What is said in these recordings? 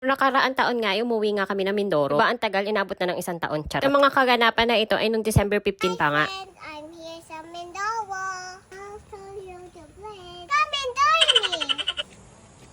Nakaraan taon nga, umuwi nga kami ng Mindoro. Ba, ang tagal, inabot na ng isang taon. Charot. Ang mga kaganapan na ito ay nung December 15 pa nga. And I'm here sa Mindoro. I'll show you the place. Come and join me.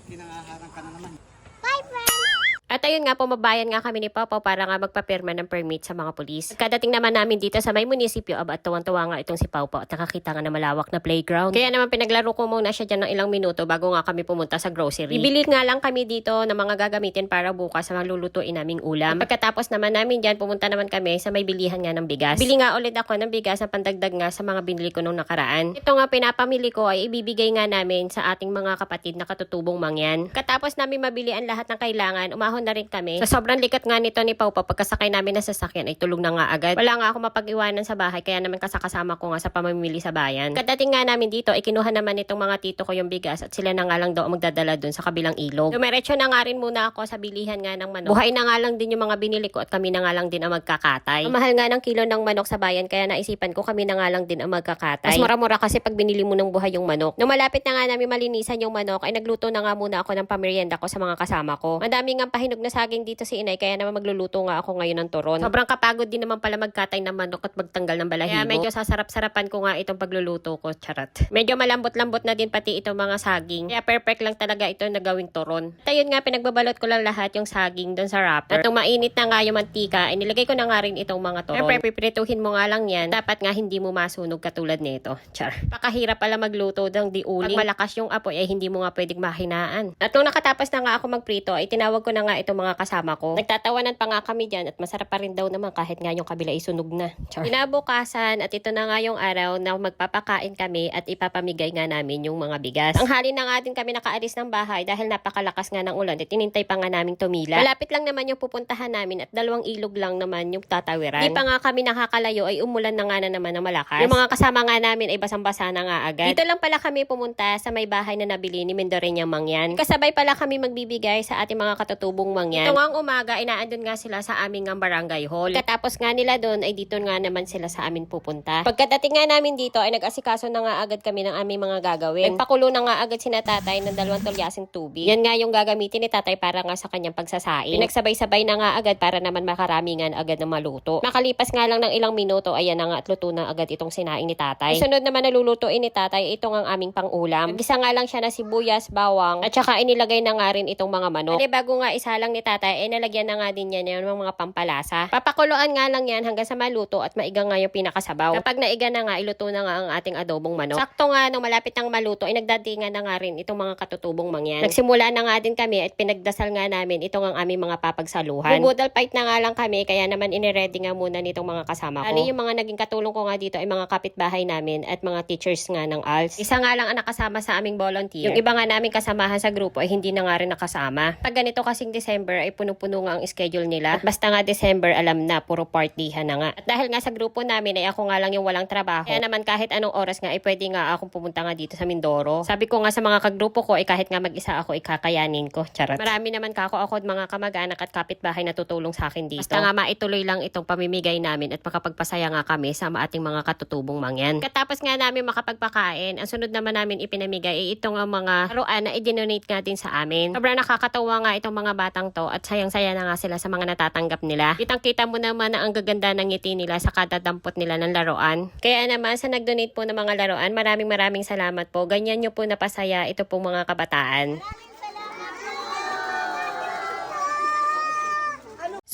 Pinangaharang ka na naman. Bye, friends. At ayun nga, pumabayan nga kami ni Papa para nga magpapirma ng permit sa mga pulis. Kadating naman namin dito sa may munisipyo, aba tuwang-tuwa nga itong si Pau at nakakita nga na malawak na playground. Kaya naman pinaglaro ko muna siya dyan ng ilang minuto bago nga kami pumunta sa grocery. Bibili nga lang kami dito ng mga gagamitin para bukas sa maglulutuin naming ulam. At pagkatapos naman namin dyan, pumunta naman kami sa may bilihan nga ng bigas. Bili nga ulit ako ng bigas na pandagdag nga sa mga binili ko nung nakaraan. Ito nga pinapamili ko ay ibibigay nga namin sa ating mga kapatid na katutubong mangyan. Katapos namin mabili ang lahat ng kailangan, umahon na rin kami. Sa sobrang likat nga nito ni Pau pagkasakay namin ng sasakyan ay tulog na nga agad. Wala nga ako mapag-iwanan sa bahay kaya naman kasakasama ko nga sa pamimili sa bayan. Kadating nga namin dito ay kinuha naman itong mga tito ko yung bigas at sila na nga lang daw magdadala dun sa kabilang ilog. Dumiretso na nga rin muna ako sa bilihan nga ng manok. Buhay na nga lang din yung mga binili ko at kami na nga lang din ang magkakatay. Ang mahal nga ng kilo ng manok sa bayan kaya naisipan ko kami na nga lang din ang magkakatay. Mas mura-mura kasi pag binili mo ng buhay yung manok. Nung malapit na nga namin malinisan yung manok ay nagluto na nga muna ako ng pamerienda ko sa mga kasama ko. Madami nga pahinog na saging dito si inay kaya naman magluluto nga ako ngayon ng turon. Sobrang kapagod din naman pala magkatay ng manok at magtanggal ng balahibo. Kaya medyo sasarap-sarapan ko nga itong pagluluto ko, charot. Medyo malambot-lambot na din pati itong mga saging. Kaya perfect lang talaga ito na gawing turon. At ayun nga, pinagbabalot ko lang lahat yung saging doon sa wrapper. At mainit na nga yung mantika, inilagay ko na nga rin itong mga turon. Siyempre, piprituhin mo nga lang yan. Dapat nga hindi mo masunog katulad nito. Char. Pakahirap pala magluto ng di uling. Pag malakas yung apoy, ay hindi mo nga pwedeng mahinaan. At nung nakatapos na nga ako magprito, ay tinawag ko na nga itong mga kasama ko. Nagtatawanan pa nga kami dyan at masarap pa rin daw naman kahit nga yung kabila isunog na. Char. Kinabukasan at ito na nga yung araw na magpapakain kami at ipapamigay nga namin yung mga bigas. Ang hali na nga din kami nakaalis ng bahay dahil napakalakas nga ng ulan at tinintay pa nga namin tumila. Malapit lang naman yung pupuntahan namin at dalawang ilog lang naman yung tatawiran. Di pa nga kami nakakalayo ay umulan na nga na naman ng malakas. Yung mga kasama nga namin ay basang-basa na nga agad. Dito lang pala kami pumunta sa may bahay na nabili ni Mendoreña Mangyan. Kasabay pala kami magbibigay sa ating mga katutubong mangyan. Ito nga ang umaga, inaandun nga sila sa aming ang barangay hall. Katapos nga nila doon ay dito nga naman sila sa amin pupunta. Pagkadating nga namin dito ay nag-asikaso na nga agad kami ng aming mga gagawin. Nagpakulo na nga agad si tatay ng dalawang tulyasing tubig. Yan nga yung gagamitin ni tatay para nga sa kanyang pagsasaing. Pinagsabay-sabay na nga agad para naman makaramingan agad ng maluto. Makalipas nga lang ng ilang minuto, ayan na nga at luto na agad itong sinaing ni tatay. Sunod naman na lulutuin ni tatay, ito ang aming pang-ulam. Isa nga lang siya na sibuyas, bawang, at saka inilagay na nga rin itong mga manok. Ano, bago nga isa lang ni tatay, eh nalagyan na nga din yan yung mga pampalasa. Papakuloan nga lang yan hanggang sa maluto at maiga nga yung pinakasabaw. Kapag naiga na nga, iluto na nga ang ating adobong manok. Sakto nga, nung malapit ng maluto, ay nagdatingan na nga rin itong mga katutubong mangyan. Nagsimula na nga din kami at pinagdasal nga namin itong ang aming mga papagsaluhan. Bubudal fight na nga lang kami, kaya naman iniready nga muna nitong mga kasama ko. Ano yung mga naging katulong ko nga dito ay mga kapitbahay namin at mga teachers nga ng ALS. Isa nga lang ang nakasama sa aming volunteer. Yung iba nga namin kasamahan sa grupo ay hindi na nga rin nakasama. Pag ganito kasing December ay puno-puno nga ang schedule nila. At basta nga December, alam na, puro partihan na nga. At dahil nga sa grupo namin ay ako nga lang yung walang trabaho. Kaya naman kahit anong oras nga ay pwede nga akong pumunta nga dito sa Mindoro. Sabi ko nga sa mga kagrupo ko ay kahit nga mag-isa ako ay kakayanin ko. Charot. Marami naman kako ako at mga kamag-anak at kapitbahay na tutulong sa akin dito. Basta nga maituloy lang itong pamimigay namin at makapagpasaya nga kami sa ating mga katutubong mangyan. Katapos nga namin makapagpakain, ang sunod naman namin ipinamigay ay itong mga laruan na i-donate nga din sa amin. Sobrang nakakatawa nga itong mga batang to at sayang-saya na nga sila sa mga natatanggap nila. Kitang-kita mo naman na ang gaganda ng ngiti nila sa kada dampot nila ng laruan. Kaya naman sa nag-donate po ng mga laruan, maraming maraming salamat po. Ganyan nyo po napasaya ito pong mga kabataan.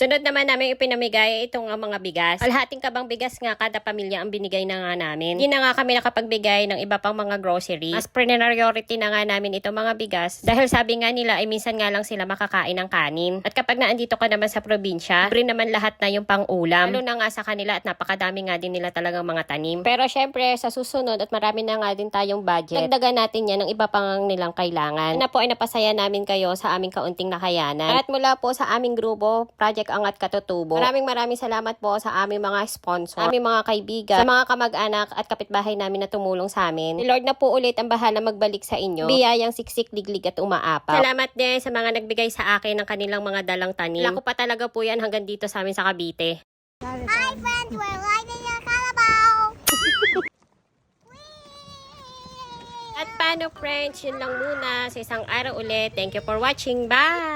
Sunod naman namin ipinamigay itong uh, mga bigas. Alhating kabang bigas nga kada pamilya ang binigay na nga namin. Hindi na nga kami nakapagbigay ng iba pang mga grocery. Mas priority na nga namin itong mga bigas. Dahil sabi nga nila ay minsan nga lang sila makakain ng kanin. At kapag naandito ka naman sa probinsya, libre naman lahat na yung pang-ulam. Lalo na nga sa kanila at napakadami nga din nila talagang mga tanim. Pero syempre sa susunod at marami na nga din tayong budget, dagdagan natin yan ng iba pang nilang kailangan. Na po ay napasaya namin kayo sa aming kaunting nakayanan. At mula po sa aming grupo, Project Angat Katutubo. Maraming maraming salamat po sa aming mga sponsor, aming mga kaibigan, sa mga kamag-anak at kapitbahay namin na tumulong sa amin. Si Lord na po ulit ang bahala magbalik sa inyo. Biyayang siksik, liglig at umaapaw. Salamat din sa mga nagbigay sa akin ng kanilang mga dalang tanim. Lako pa talaga po yan hanggang dito sa amin sa Cavite. Hi, friends. We're lighting a calabaw. At paano friends, yun lang muna sa isang araw ulit. Thank you for watching. Bye!